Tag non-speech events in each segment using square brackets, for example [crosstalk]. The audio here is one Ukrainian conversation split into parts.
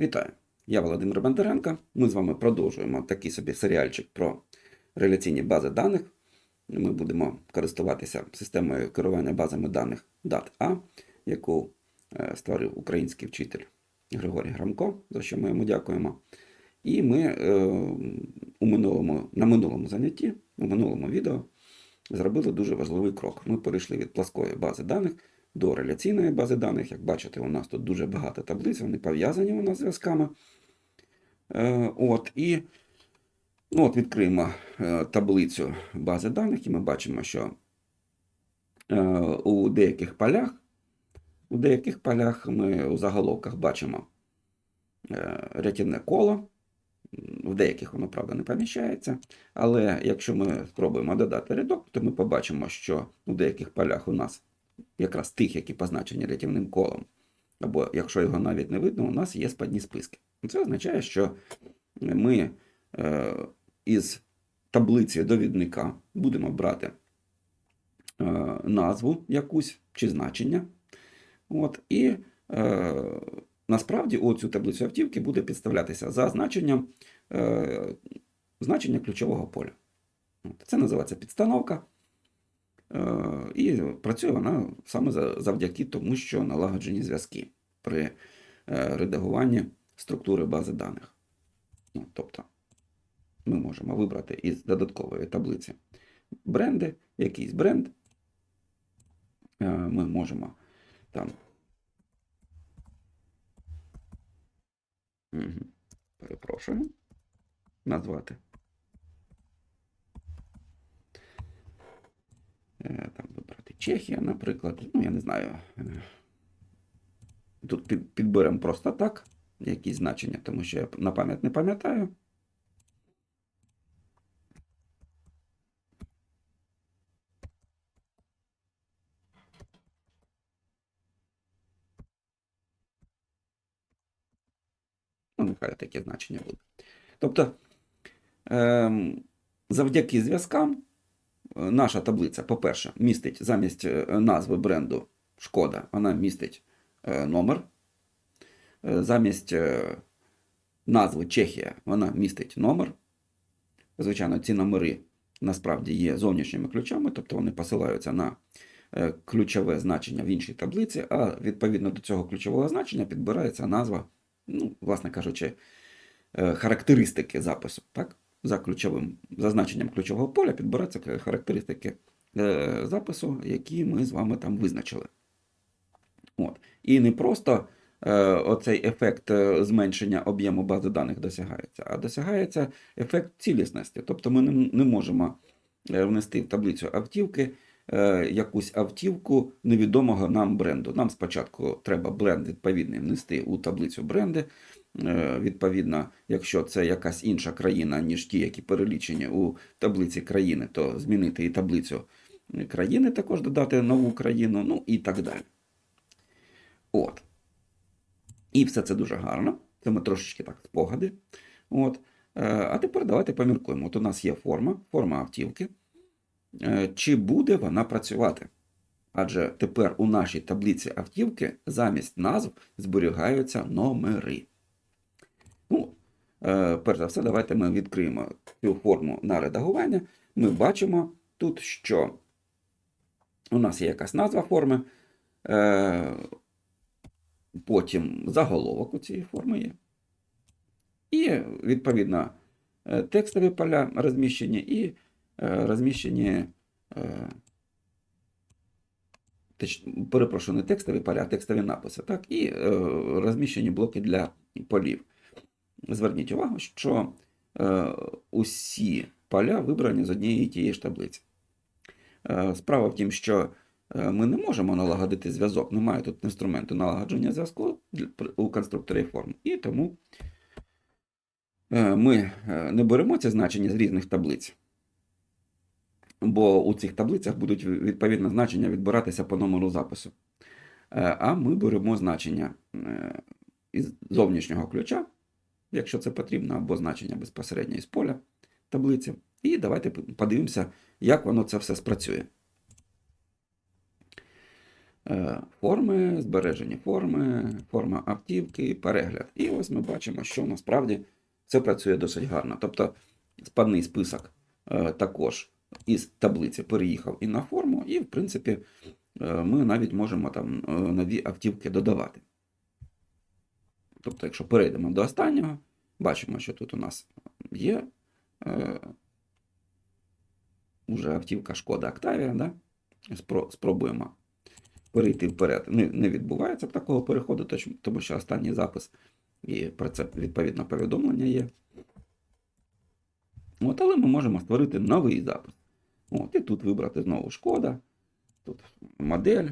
Вітаю! Я Володимир Бондаренко. Ми з вами продовжуємо такий собі серіальчик про реляційні бази даних. Ми будемо користуватися системою керування базами даних DAT-A, яку е, створив український вчитель Григорій Грамко, за що ми йому дякуємо. І ми е, у минулому, на минулому занятті, у минулому відео, зробили дуже важливий крок. Ми перейшли від пласкої бази даних до реляційної бази даних. Як бачите, у нас тут дуже багато таблиць, вони пов'язані у нас зв'язками. Е, От, і ну, от відкриємо е, таблицю бази даних, і ми бачимо, що е, у деяких полях, у деяких полях ми у заголовках бачимо рятівне коло. В деяких воно, правда, не поміщається. Але якщо ми спробуємо додати рядок, то ми побачимо, що у деяких полях у нас якраз тих, які позначені рятівним колом, або якщо його навіть не видно, у нас є спадні списки. Це означає, що ми е, із таблиці довідника будемо брати е, назву якусь чи значення. От, і е, насправді у цю таблицю автівки буде підставлятися за значенням значення ключового поля. Це називається підстановка. Е, І працює вона саме завдяки тому, що налагоджені зв'язки при е, редагуванні структури бази даних. Ну, тобто ми можемо вибрати із додаткової таблиці бренди, якийсь бренд. Е, Ми можемо там. Мгм. Перепрошую. Назвати. Е, Там вибрати Чехія, наприклад. Ну, я не знаю. Тут підберемо просто так якісь значення, тому що я на пам'ять не пам'ятаю. Ну, нехай таке значення буде. Тобто, ем, завдяки зв'язкам наша таблиця, по-перше, містить замість е, назви бренду Шкода, вона містить е, номер. Е, Замість назви Чехія вона містить номер. Звичайно, ці номери насправді є зовнішніми ключами, тобто вони посилаються на ключове значення в іншій таблиці, а відповідно до цього ключового значення підбирається назва, ну, власне кажучи, характеристики запису. Так? За ключовим за значенням ключового поля підбираються характеристики е, запису, які ми з вами там визначили. От. І не просто е, оцей ефект е, зменшення об'єму бази даних досягається, а досягається ефект цілісності. Тобто ми не, не можемо е, внести в таблицю автівки е, якусь автівку невідомого нам бренду. Нам спочатку треба бренд відповідний внести у таблицю бренди. Е, Відповідно, якщо це якась інша країна, ніж ті, які перелічені у таблиці країни, то змінити і таблицю країни, також додати нову країну, ну і так далі. От. І все це дуже гарно. Це ми трошечки так спогади. От. Е, А тепер давайте поміркуємо. От у нас є форма, форма автівки. Е, Чи буде вона працювати? Адже тепер у нашій таблиці автівки замість назв зберігаються номери. Ну, е, перш за все, давайте ми відкриємо цю форму на редагування. Ми бачимо тут, що у нас є якась назва форми. Е, Потім заголовок у цієї форми є. І, відповідно, е, текстові поля розміщені і розміщені. перепрошую, не текстові поля, а текстові написи. Так? І розміщені блоки для полів. Зверніть увагу, що е, усі поля вибрані з однієї тієї ж таблиці. Е, справа в тім, що е, ми не можемо налагодити зв'язок, немає тут інструменту налагодження зв'язку у конструкторі форм. І тому е, ми е, не беремо ці значення з різних таблиць. Бо у цих таблицях будуть відповідно значення відбиратися по номеру запису. А ми беремо значення із зовнішнього ключа, якщо це потрібно, або значення безпосередньо із поля таблиці. І давайте подивимося, як воно це все спрацює. е, форми, збережені форми, форма автівки, перегляд. І ось ми бачимо, що насправді це працює досить гарно. Тобто спадний список е, також із таблиці переїхав і на форму, і, в принципі, е, ми навіть можемо там нові автівки додавати. Тобто, якщо перейдемо до останнього, бачимо, що тут у нас є е, уже автівка Шкода Октавія. Да? Спро- спробуємо перейти вперед. Не, не відбувається такого переходу, тому що останній запис і про це відповідно повідомлення є. От, але ми можемо створити новий запис. От, і тут вибрати знову шкода, тут модель.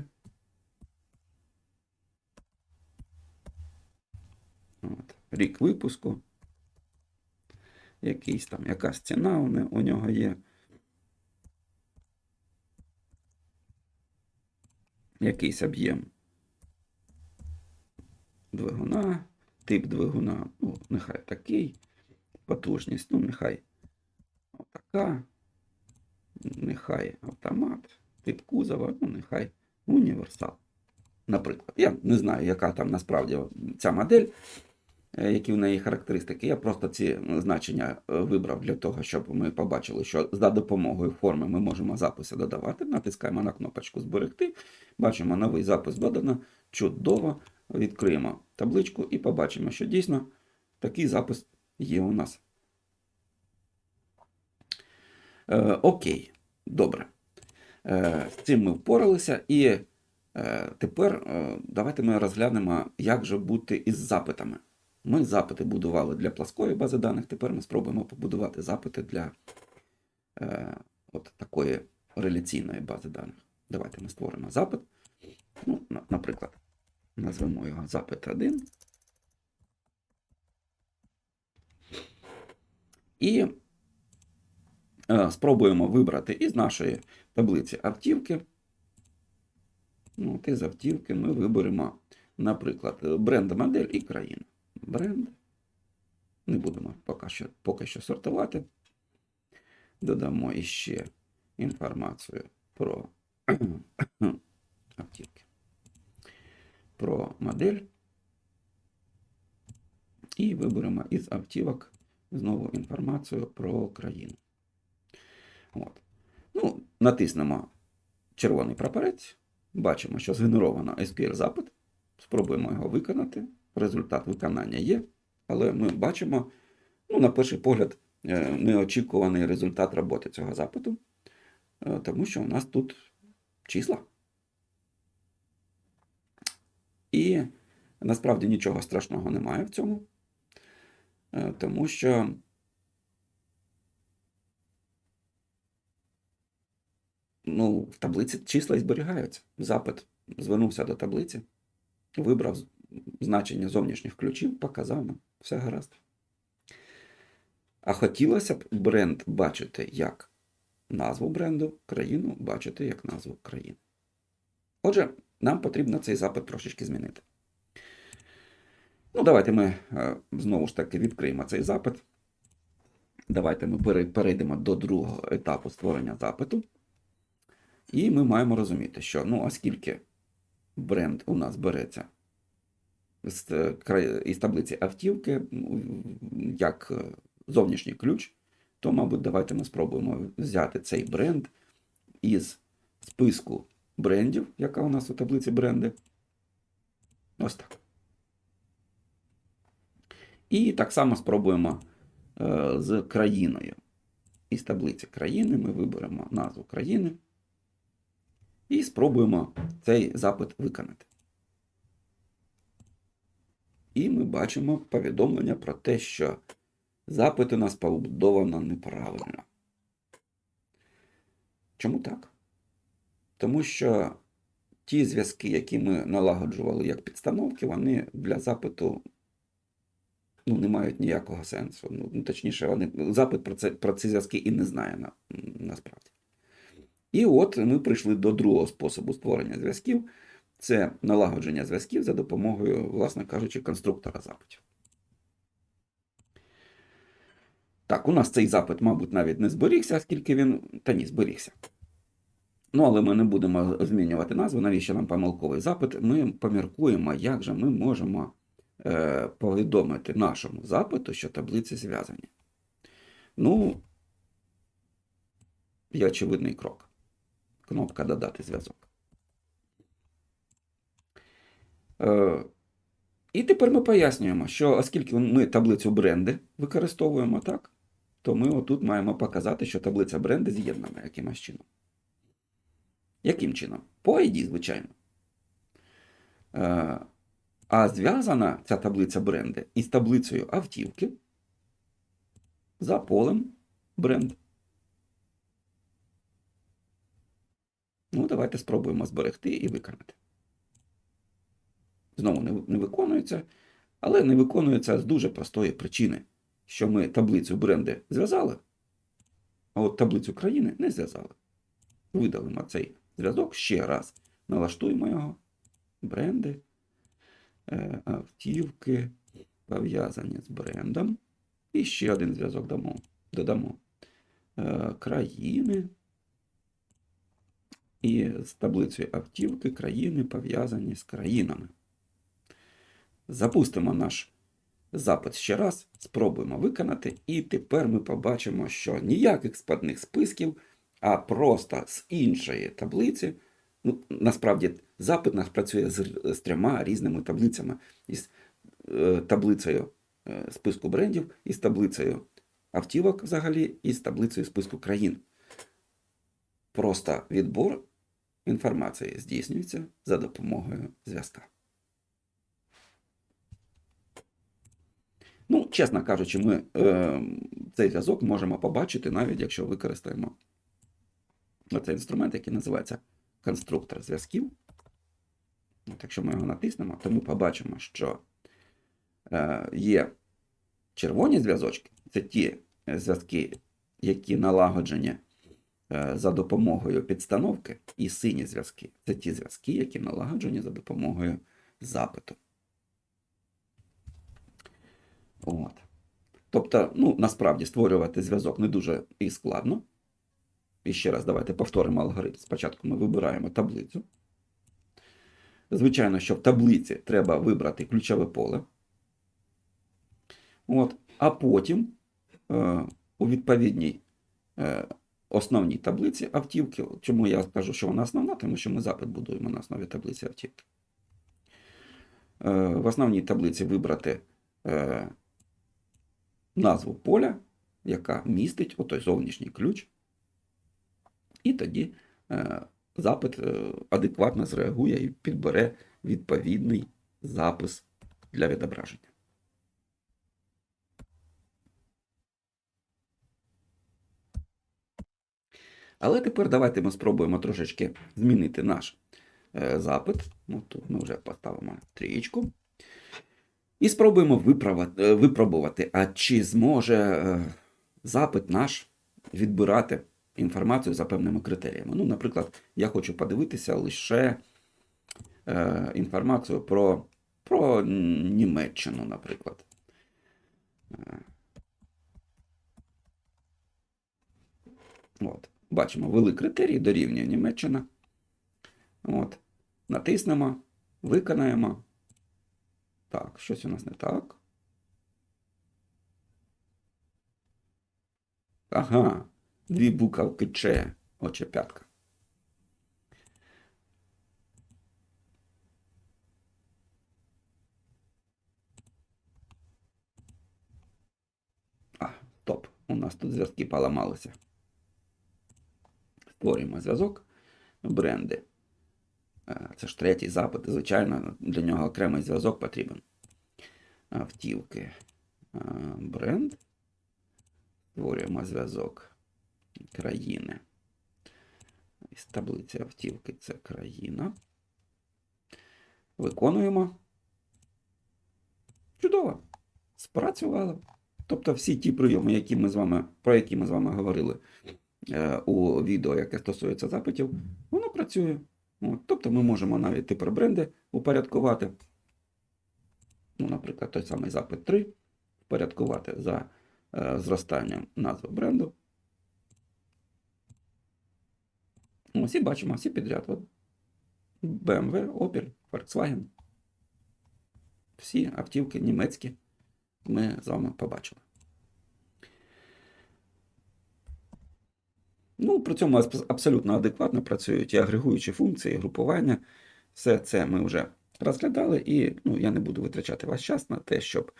Рік випуску. Якийсь там, якась ціна у, нього є. Якийсь об'єм двигуна, тип двигуна, ну, нехай такий, потужність, ну, нехай отака, нехай автомат, тип кузова, ну, нехай універсал. Наприклад, я не знаю, яка там насправді ця модель, які в неї характеристики. Я просто ці значення е, вибрав для того, щоб ми побачили, що за допомогою форми ми можемо записи додавати. Натискаємо на кнопочку Зберегти. Бачимо, новий запис додано. Чудово. Відкриємо табличку і побачимо, що дійсно такий запис є у нас. Е, окей, добре. Е, з цим ми впоралися. І е, тепер е, давайте ми розглянемо, як же бути із запитами. Ми запити будували для пласкої бази даних. Тепер ми спробуємо побудувати запити для е, от такої реляційної бази даних. Давайте ми створимо запит. Ну, наприклад, назвемо його запит 1. І е, спробуємо вибрати із нашої таблиці автівки. Ну, от із автівки ми виберемо, наприклад, бренд, модель і країну. Бренд. Не будемо поки що, поки що сортувати. Додамо іще інформацію про [clears throat] автівки. Про модель. І виберемо із автівок знову інформацію про країну. От. Ну, натиснемо червоний прапорець. Бачимо, що згенеровано SQL-запит. Спробуємо його виконати. Результат виконання є. Але ми бачимо, ну, на перший погляд, е, неочікуваний результат роботи цього запиту, е, тому що у нас тут числа. І насправді нічого страшного немає в цьому, е, тому що ну, в таблиці числа і зберігаються. Запит звернувся до таблиці, вибрав значення зовнішніх ключів, показав нам, все гаразд. А хотілося б бренд бачити як назву бренду, країну бачити як назву країни. Отже, нам потрібно цей запит трошечки змінити. Ну, давайте ми е, знову ж таки відкриємо цей запит. Давайте ми перейдемо до другого етапу створення запиту. І ми маємо розуміти, що ну, оскільки бренд у нас береться із таблиці автівки як е, зовнішній ключ, то, мабуть, давайте ми спробуємо взяти цей бренд із списку брендів, яка у нас у таблиці бренди. Ось так. І так само спробуємо е, з країною. Із таблиці країни ми виберемо назву країни і спробуємо цей запит виконати. І ми бачимо повідомлення про те, що запит у нас побудовано неправильно. Чому так? Тому що ті зв'язки, які ми налагоджували як підстановки, вони для запиту ну, не мають ніякого сенсу. Ну, точніше, вони, запит про, це, про ці зв'язки і не знає на, насправді. І от ми прийшли до другого способу створення зв'язків. Це налагодження зв'язків за допомогою, власне кажучи, конструктора запитів. Так, у нас цей запит, мабуть, навіть не зберігся, оскільки він. Та ні, зберігся. Ну, але ми не будемо змінювати назву. Навіщо нам помилковий запит? Ми поміркуємо, як же ми можемо е, повідомити нашому запиту, що таблиці зв'язані. Ну, є очевидний крок. Кнопка Додати зв'язок. Е, і тепер ми пояснюємо, що оскільки ми таблицю бренди використовуємо, так, то ми отут маємо показати, що таблиця бренди з'єднана якимось чином. Яким чином? По ID, звичайно. Е, а зв'язана ця таблиця бренди із таблицею автівки за полем бренд. Ну, давайте спробуємо зберегти і виконати. Знову не, не виконується, але не виконується з дуже простої причини, що ми таблицю бренди зв'язали, а от таблицю країни не зв'язали. Видалимо цей зв'язок ще раз. Налаштуємо його. Бренди, е, автівки, пов'язані з брендом. І ще один зв'язок дамо, додамо. Е, країни. І з таблицею автівки країни пов'язані з країнами. Запустимо наш запит ще раз, спробуємо виконати, і тепер ми побачимо, що ніяких складних списків, а просто з іншої таблиці. Ну, насправді, запит наш працює з, з трьома різними таблицями: із е, таблицею е, списку брендів, із таблицею автівок взагалі, і з таблицею списку країн. Просто відбор інформації здійснюється за допомогою зв'язка. Ну, чесно кажучи, ми е, цей зв'язок можемо побачити, навіть якщо використаємо оцей інструмент, який називається конструктор зв'язків. От Якщо ми його натиснемо, то ми побачимо, що е, є червоні зв'язочки, це ті зв'язки, які налагоджені е, за допомогою підстановки, і сині зв'язки це ті зв'язки, які налагоджені за допомогою запиту. От. Тобто, ну, насправді створювати зв'язок не дуже і складно. І ще раз, давайте повторимо алгоритм. Спочатку ми вибираємо таблицю. Звичайно, що в таблиці треба вибрати ключове поле. От. А потім е, у відповідній е, основній таблиці автівки. Чому я кажу, що вона основна? Тому що ми запит будуємо на основі таблиці автівки. Е, в основній таблиці вибрати. Е, назву поля, яка містить отой зовнішній ключ, і тоді е, запит е, адекватно зреагує і підбере відповідний запис для відображення. Але тепер давайте ми спробуємо трошечки змінити наш е, запит. Ну, Тут ми вже поставимо трієчку. І спробуємо випробувати, а чи зможе е, запит наш відбирати інформацію за певними критеріями. Ну, наприклад, я хочу подивитися лише е, інформацію про, про Німеччину, наприклад. Е. От. Бачимо, ввели критерії, дорівнює Німеччина. От. Натиснемо, виконаємо. Так, щось у нас не так. Ага, дві букавки Ч, оче п'ятка. А, стоп, у нас тут зв'язки поламалися. Створюємо зв'язок, бренди. Це ж третій запит, звичайно, для нього окремий зв'язок потрібен. Автівки. Бренд. Створюємо зв'язок країни. Із таблиці автівки це країна. Виконуємо. Чудово! Спрацювало. Тобто всі ті прийоми, які ми з вами, про які ми з вами говорили е, у відео, яке стосується запитів, воно працює. От, Тобто ми можемо навіть тепер бренди упорядкувати. Ну, Наприклад, той самий запит 3 впорядкувати за е, зростанням назви бренду. Дивимося і бачимо всі підряд. От BMW, Opel, Volkswagen. Всі автівки німецькі ми з вами побачили. Ну, при цьому абсолютно адекватно працюють і агрегуючі функції, і групування. Все це ми вже розглядали, і ну, я не буду витрачати ваш час на те, щоб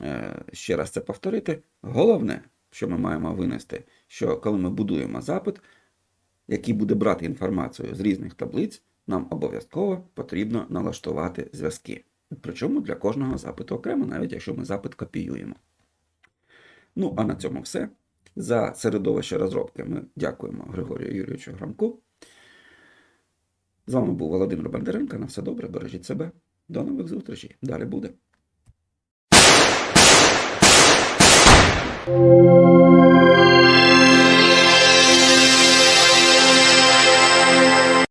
е, ще раз це повторити. Головне, що ми маємо винести, що коли ми будуємо запит, який буде брати інформацію з різних таблиць, нам обов'язково потрібно налаштувати зв'язки. Причому для кожного запиту окремо, навіть якщо ми запит копіюємо. Ну, а на цьому все. За середовище розробки ми дякуємо Григорію Юрійовичу Грамку. З вами був Володимир Бондаренко. На все добре, бережіть себе. До нових зустрічей. Далі буде.